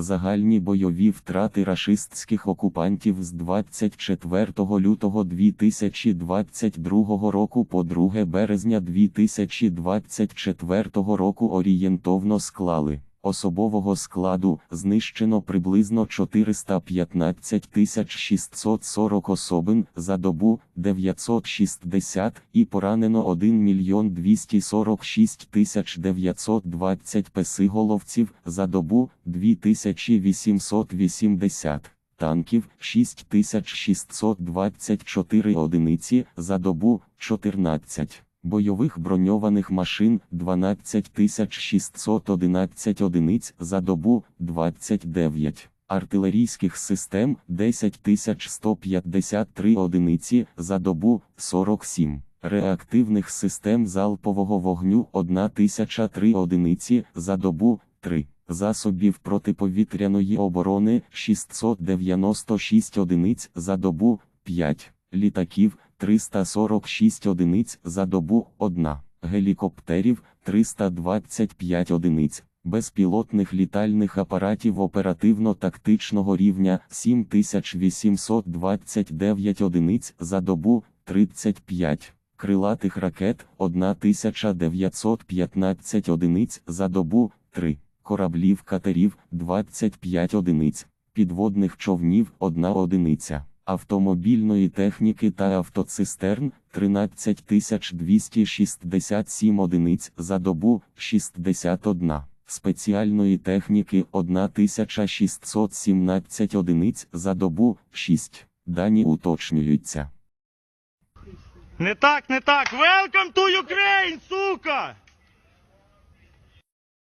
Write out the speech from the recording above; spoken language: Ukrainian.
Загальні бойові втрати рашистських окупантів з 24 лютого 2022 року по 2 березня 2024 року орієнтовно склали. Особового складу знищено приблизно 415 640 особин за добу 960 і поранено 1 мільйон 246 920 песиголовців за добу 2880. Танків 6624 одиниці за добу 14 бойових броньованих машин 12611 одиниць за добу 29, артилерійських систем 10153 одиниці за добу 47, реактивних систем залпового вогню 1003 одиниці за добу 3. Засобів протиповітряної оборони 696 одиниць за добу 5, літаків 346 одиниць за добу 1, гелікоптерів 325 одиниць, безпілотних літальних апаратів оперативно-тактичного рівня 7829 одиниць за добу 35. Крилатих ракет 1915 одиниць за добу 3, кораблів катерів 25 одиниць, підводних човнів 1 одиниця автомобільної техніки та автоцистерн 13267 одиниць за добу 61, спеціальної техніки 1617 одиниць за добу 6. Дані уточнюються. Не так, не так. Welcome to Ukraine, сука!